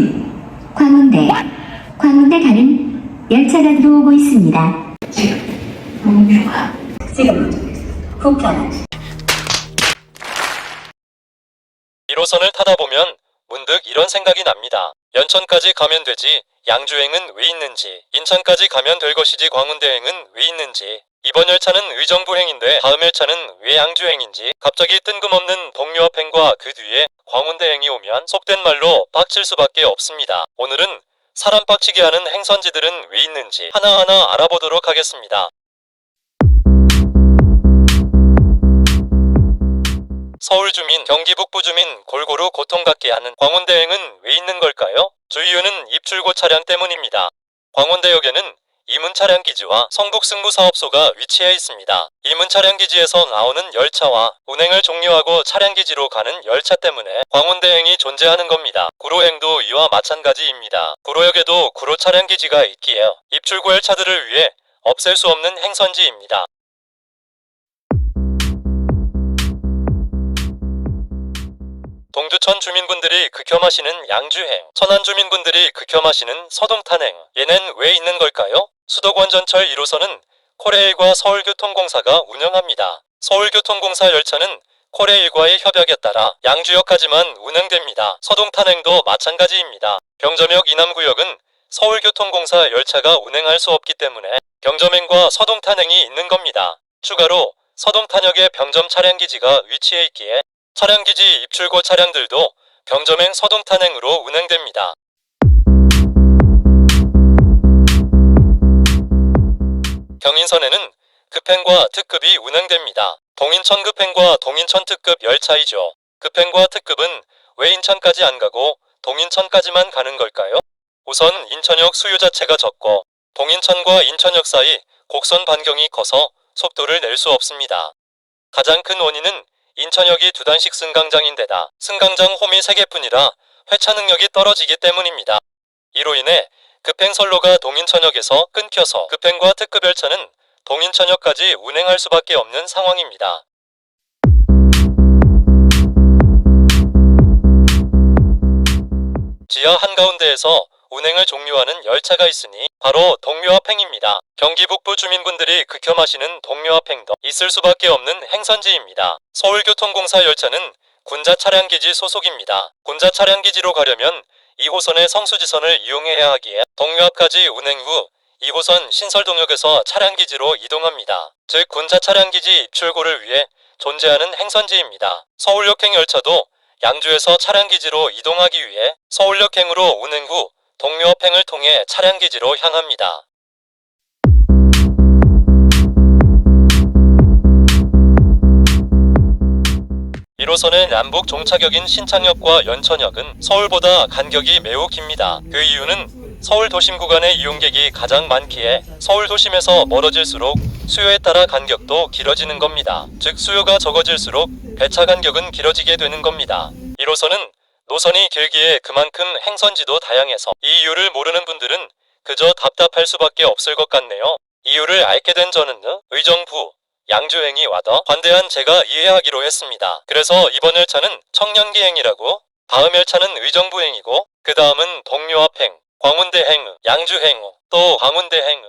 2. 광운대. 광운대 가는 열차가 들어오고 있습니다. 지금 북경 1호선을 타다 보면 문득 이런 생각이 납니다. 연천까지 가면 되지 양주행은 왜 있는지 인천까지 가면 될 것이지 광운대행은 왜 있는지 이번 열차는 의정부행인데 다음 열차는 왜 양주행인지 갑자기 뜬금없는 동료합행과 그 뒤에 광운대행이 오면 속된 말로 빡칠 수밖에 없습니다. 오늘은 사람 빡치게 하는 행선지들은 왜 있는지 하나하나 알아보도록 하겠습니다. 서울 주민, 경기 북부 주민 골고루 고통받게 하는 광운대행은 왜 있는 걸까요? 주 이유는 입출고 차량 때문입니다. 광운대역에는 이문 차량 기지와 성북 승부 사업소가 위치해 있습니다. 이문 차량 기지에서 나오는 열차와 운행을 종료하고 차량 기지로 가는 열차 때문에 광운대행이 존재하는 겁니다. 구로행도 이와 마찬가지입니다. 구로역에도 구로 차량 기지가 있기에 입출고 열차들을 위해 없앨 수 없는 행선지입니다. 동두천 주민분들이 극혐하시는 양주행, 천안 주민분들이 극혐하시는 서동탄행, 얘는 왜 있는 걸까요? 수도권 전철 1호선은 코레일과 서울교통공사가 운영합니다. 서울교통공사 열차는 코레일과의 협약에 따라 양주역까지만 운행됩니다. 서동탄행도 마찬가지입니다. 병점역 이남구역은 서울교통공사 열차가 운행할 수 없기 때문에 병점행과 서동탄행이 있는 겁니다. 추가로 서동탄역에 병점 차량기지가 위치해 있기에 차량기지 입출고 차량들도 병점행 서동 탄행으로 운행됩니다. 경인선에는 급행과 특급이 운행됩니다. 동인천 급행과 동인천 특급 열차이죠. 급행과 특급은 왜 인천까지 안 가고 동인천까지만 가는 걸까요? 우선 인천역 수요 자체가 적고 동인천과 인천역 사이 곡선 반경이 커서 속도를 낼 수 없습니다. 가장 큰 원인은 인천역이 두 단식 승강장인데다 승강장 홈이 3개뿐이라 회차 능력이 떨어지기 때문입니다. 이로 인해 급행선로가 동인천역에서 끊겨서 급행과 특급 열차는 동인천역까지 운행할 수밖에 없는 상황입니다. 지하 한가운데에서 운행을 종료하는 열차가 있으니 바로 동묘합행입니다. 경기 북부 주민분들이 극혐하시는 동묘합행도 있을 수밖에 없는 행선지입니다. 서울교통공사 열차는 군자 차량기지 소속입니다. 군자 차량기지로 가려면 2호선의 성수지선을 이용해야 하기에 동묘합까지 운행 후 2호선 신설동역에서 차량기지로 이동합니다. 즉 군자 차량기지 입출고를 위해 존재하는 행선지입니다. 서울역행 열차도 양주에서 차량기지로 이동하기 위해 서울역행으로 운행 후 동묘합행을 통해 차량기지로 향합니다. 1호선의 남북 종착역인 신창역과 연천역은 서울보다 간격이 매우 깁니다. 그 이유는 서울 도심 구간의 이용객이 가장 많기에 서울 도심에서 멀어질수록 수요에 따라 간격도 길어지는 겁니다. 즉 수요가 적어질수록 배차 간격은 길어지게 되는 겁니다. 1호선은 노선이 길기에 그만큼 행선지도 다양해서 이 이유를 모르는 분들은 그저 답답할 수밖에 없을 것 같네요. 이유를 알게 된 저는 의정부, 양주행이 와더 관대한 제가 이해하기로 했습니다. 그래서 이번 열차는 청년기행이라고 다음 열차는 의정부행이고 그 다음은 동료합행, 광운대행, 양주행, 또 광운대행.